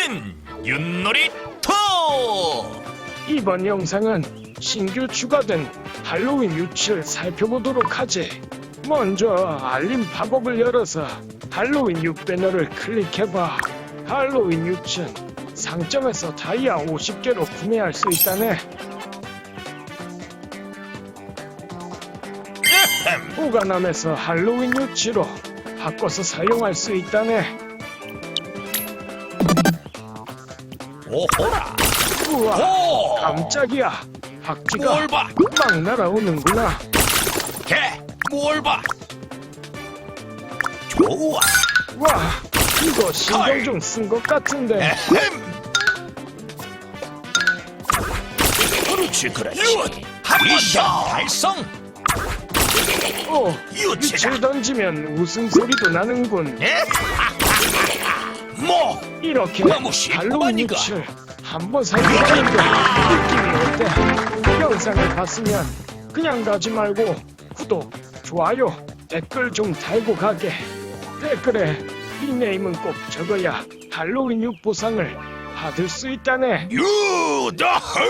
신 윷놀이 투 이번 영상은 신규 추가된 할로윈 유치를 살펴보도록 하지. 먼저 알림 팝업을 열어서 할로윈 6 배너를 클릭해봐. 할로윈 유치는 상점에서 다이아 50개로 구매할 수 있다네. 보관함에서 할로윈 유치로 바꿔서 사용할 수 있다네. 오호라 우와, 오 깜짝이야. 박쥐가 뭘봐 막 날아오는구나. 개 뭘봐 좋아 와, 이거 신경 좀 쓴 것 같은데. 에헴 그렇지 그렇지 미션 달성 어, 유칠 던지면 웃음소리도 나는군. 에? 뭐 이렇게 너무 쉽구만, 할로윈 이거. 유칠 한번 사용하는데 느낌이 어때? 영상을 봤으면 그냥 가지 말고 구독, 좋아요, 댓글 좀 달고 가게. 댓글에 닉네임은 꼭 적어야 할로윈 6 보상을 받을 수 있다네. 유다흥